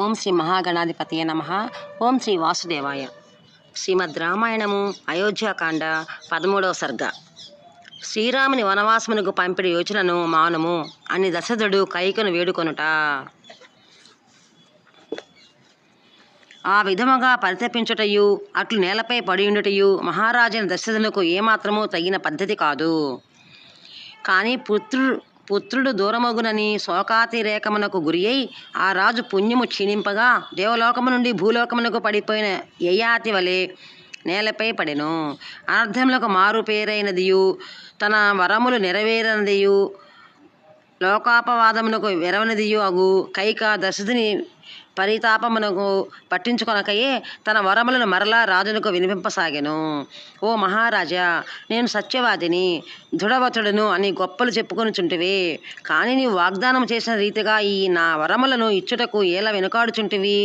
ఓం శ్రీ మహాగణాధిపతియ నమ. ఓం శ్రీ వాసుదేవాయ. శ్రీమద్ రామాయణము అయోధ్యాకాండ పదమూడవ సర్గ. శ్రీరాముని వనవాసమునకు పంపిడి యోచనను మానము అని దశరథుడు కైకను వేడుకొనుట. ఆ విధముగా పరితపించుటయు అట్లు నేలపై పడియుండుటయు మహారాజైన దశరథునకు ఏమాత్రము తగిన పద్ధతి కాదు. కానీ పుత్రుడు పుత్రుడు దూరమగునని శోకాతిరేకమునకు గురి అయి ఆ రాజు పుణ్యము క్షీణింపగా దేవలోకము నుండి భూలోకమునకు పడిపోయిన యయాతి వలె నేలపై పడెను. అనర్థములకు మారు పేరైనదియు తన వరములు నెరవేరనదియు లోకాపవాదమునకు వెరవనదియు అగు కైక దశరథుని పరితాపమునకు పట్టించుకొనకయే తన వరములను మరలా రాజునకు వినిపింపసాగెను. ఓ మహారాజా నేను సత్యవాదిని దృఢవతుడును అని గొప్పలు చెప్పుకొనుచుంటివి. కానీ నీవు వాగ్దానం చేసిన రీతిగా ఈ నా వరములను ఇచ్చుటకు ఎలా వెనుకాడుచుంటివి?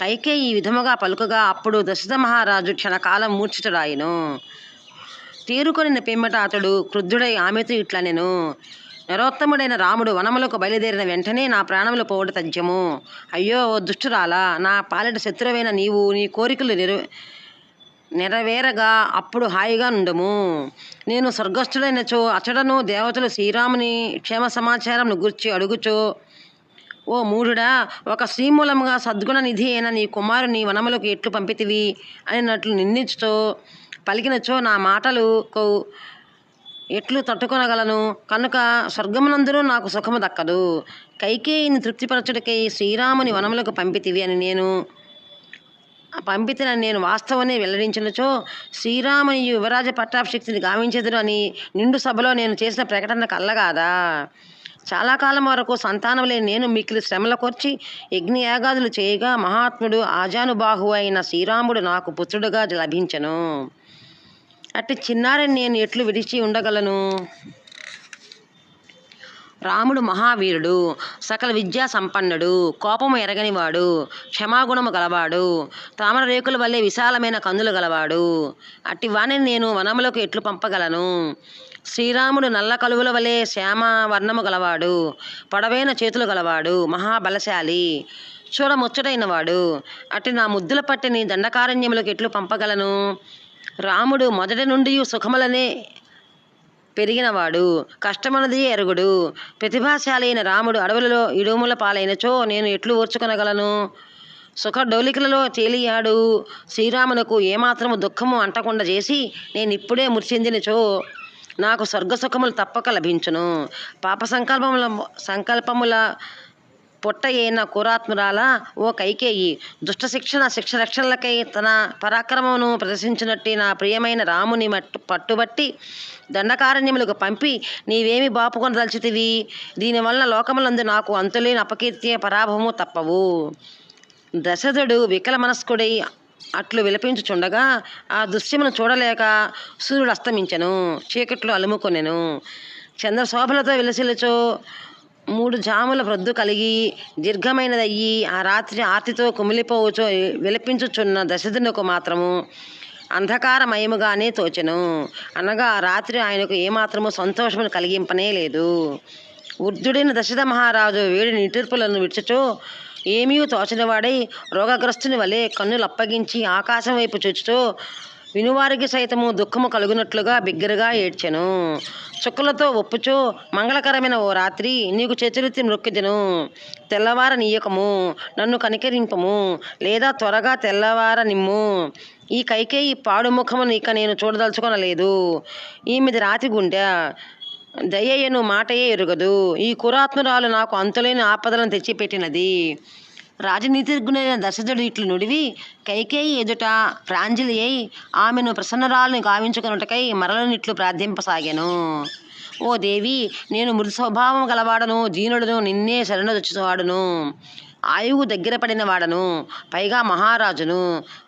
కైకే ఈ విధముగా పలుకగా అప్పుడు దశరథ మహారాజు క్షణకాలం మూర్ఛితుడాయను తీరుకొనిన పిమ్మట అతడు క్రుద్ధుడై ఆమెతో ఇట్లా నేను నరోత్తముడైన రాముడు వనములకు బయలుదేరిన వెంటనే నా ప్రాణములు పోవడ తథ్యము. అయ్యో ఓ దుష్టురాలా నా పాలిట శత్రువైన నీవు నీ కోరికలు నెరవే నెరవేరగా అప్పుడు హాయిగా నుండము. నేను స్వర్గస్థుడైనచో అచడను దేవతలు శ్రీరాముని క్షేమ సమాచారంను గుర్చి అడుగుచో ఓ మూఢుడా ఒక శ్రీమూలముగా సద్గుణ నిధి అయిన నీ కుమారుని వనములకు ఎట్లు పంపితివి? అనినట్లు నిందించుతో పలికినచో నా మాటలు ఎట్లు తట్టుకొనగలను? కనుక స్వర్గమునందును నాకు సుఖము దక్కదు. కైకేయిని తృప్తిపరచుడికై శ్రీరాముని వనములకు పంపితివి అని నేను. పంపితిన నేను వాస్తవనే వెల్లడించినచో శ్రీరాముని యువరాజ పట్టాభిషక్తిని గావించదురు అని నిండు సభలో నేను చేసిన ప్రకటన కల్లగాదా? చాలా కాలం వరకు సంతానం లేని నేను మిక్కిలి శ్రమల కొర్చి యజ్ఞయాగాదులు చేయగా మహాత్ముడు ఆజానుబాహు అయిన శ్రీరాముడు నాకు పుత్రుడుగా లభించను. అట్టి చిన్నారిని నేను ఎట్లు విడిచి ఉండగలను? రాముడు మహావీరుడు సకల విద్యా సంపన్నుడు కోపము ఎరగనివాడు క్షమాగుణము గలవాడు తామర రేకుల వల్లే విశాలమైన కందులు గలవాడు. అట్టి వాణిని నేను వనములకు ఎట్లు పంపగలను? శ్రీరాముడు నల్ల కలువుల వలె శ్యామ వర్ణము గలవాడు పొడవైన చేతులు గలవాడు మహాబలశాలి చూడ ముచ్చటైనవాడు అట్టి నా ముద్దుల పట్టిని దండకారణ్యములకు ఎట్లు పంపగలను? రాముడు మొదటి నుండి సుఖములనే పెరిగినవాడు కష్టమన్నది ఎరుగుడు. ప్రతిభాశాలి అయిన రాముడు అడవులలో ఇడుముల పాలైనచో నేను ఎట్లు ఓర్చుకొనగలను? సుఖ డోలికలలో తేలియాడు. శ్రీరామునకు ఏమాత్రము దుఃఖము అంటకుండా చేసి నేను ఇప్పుడే మృత్యుందినచో నాకు స్వర్గ సుఖములు తప్పక లభించును. పాప సంకల్పముల సంకల్పముల పొట్ట కురాత్మురాల ఓ కైకేయి. దుష్ట శిక్షణ శిక్ష రక్షణలకై తన పరాక్రమమును ప్రదర్శించినట్టు నా ప్రియమైన రాముని మట్టు పట్టుబట్టి దండకారణ్యములకు పంపి నీవేమి బాపుకొని దల్చితివి దీనివల్ల లోకములందు నాకు అంతులేని అపకీర్తి పరాభవము తప్పవు. దశరథుడు వికల మనస్కుడై అట్లు విలపించుచుండగా ఆ దృశ్యమును చూడలేక సూర్యుడు అస్తమించెను చీకట్లు అలుముకొనెను. చంద్రశోభలతో విలసిలుచు మూడు జాముల ప్రొద్దు కలిగి దీర్ఘమైనదయ్యి ఆ రాత్రి ఆర్తితో కుమిలిపోవచో విలపించుచున్న దశరథునకు మాత్రము అంధకారమయముగానే తోచెను. అనగా ఆ రాత్రి ఆయనకు ఏమాత్రము సంతోషమును కలిగింపనే లేదు. వృద్ధుడైన దశరథ మహారాజు వేడి నిటిర్పులను విడిచచో ఏమీ తోచనివాడై రోగగ్రస్తుని వలె కన్నులు అప్పగించి ఆకాశం వైపు చూచుతూ వినువారికి సైతము దుఃఖము కలుగునట్లుగా బిగ్గరగా ఏడ్చెను. చుక్కలతో ఒప్పుచో మంగళకరమైన ఓ రాత్రి నీకు చేతులెత్తి మృక్కిదెను తెల్లవార నీయకము నన్ను కనికరింపము లేదా త్వరగా తెల్లవార నిమ్ము ఈ కైకేయి పాడుముఖమును ఇక నేను చూడదలుచుకొనలేదు. ఈమెది రాతి గుండె దయ్యను మాటయే ఎరుగదు. ఈ కురాత్మురాలు నాకు అంతులేని ఆపదలను తెచ్చిపెట్టినది. రాజనీతిజ్ఞుడైన దశరథుడు ఇట్లు నుడివి. కైకేయి ఎదుట ప్రాంజలి అయి ఆమెను ప్రసన్నరాలను గావించుకొనుటకై మరలనిట్లు ప్రార్థింపసాగాను. ఓ దేవి నేను మృదు స్వభావం గలవాడను దీనుడను నిన్నే శరణొచ్చువాడును ఆయువు దగ్గర పడిన వాడను పైగా మహారాజును.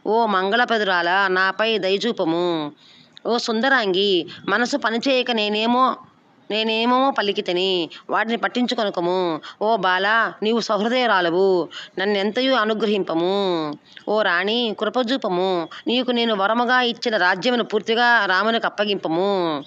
ఓ మంగళపదురాల నాపై దయచూపము. ఓ సుందరాంగి మనసు పనిచేయక నేనేమో నేనేమో పలికితని వాటిని పట్టించుకొనకము. ఓ బాల నీవు సహృదయరాలవు. నన్నెంతయు అనుగ్రహింపము. ఓ రాణి కృపజూపము. నీకు నేను వరముగా ఇచ్చిన రాజ్యమును పూర్తిగా రామునికి అప్పగింపము.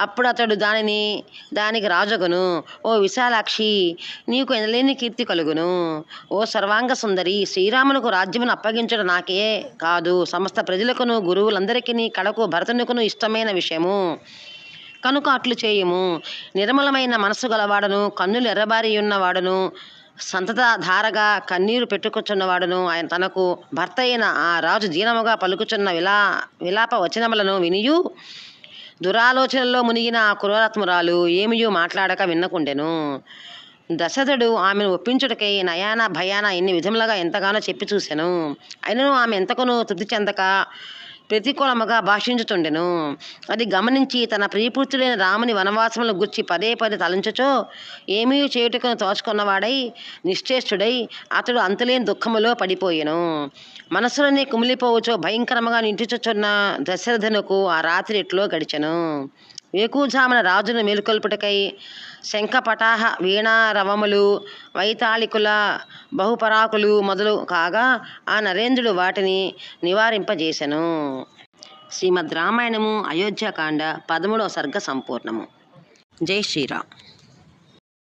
అప్పుడు అతడు దానిని దానికి రాజగును. ఓ విశాలాక్షి నీకు ఎనలేని కీర్తి కలుగును. ఓ సర్వాంగ సుందరి శ్రీరామునకు రాజ్యమును అప్పగించడం నాకే కాదు. సమస్త ప్రజలకును గురువులందరికీ కడకు భరతునికును ఇష్టమైన విషయము. కనుక అట్లు చేయము. నిర్మలమైన మనసు గలవాడను కన్నులు ఎర్రబారి ఉన్నవాడను సంతత ధారగా కన్నీరు పెట్టుకొచ్చున్నవాడును ఆయన తనకు భర్త అయిన ఆ రాజు దీనముగా పలుకుచున్న విలా విలాప వచనములను వినియు. దురాలోచనల్లో మునిగిన ఆ క్రూరత్మురాలు ఏమియో మాట్లాడక విన్నకుండెను. దశరథుడు ఆమెను ఒప్పించుటకై నయాన భయాన ఎన్ని విధములుగా ఎంతగానో చెప్పి చూశాను అయినను ఆమె ఎంతకనో తృప్తి చెందక ప్రతికూలముగా భాషించుతుండెను అది గమనించి తన ప్రియపుత్రుడైన రాముని వనవాసములను గుర్చి పదే పదే తలంచుచో ఏమీ చేయుటకు తోచుకున్నవాడై నిశ్చేష్టుడై అతడు అంతులేని దుఃఖములో పడిపోయెను. మనసులోనే కుమిలిపోవచో భయంకరముగా నింటిచుచున్న దశరథునకు ఆ రాత్రి ఎట్లో గడిచెను? వేకుజామున రాజును మేలుకొల్పుటకై శంఖపటాహ వీణారవములు వైతాళికుల బహుపరాకులు మొదలు కాగా ఆ నరేంద్రుడు వాటిని నివారింపజేశను శ్రీమద్ రామాయణము అయోధ్యకాండ పదమూడవ సర్గ సంపూర్ణము. జై శ్రీరామ్.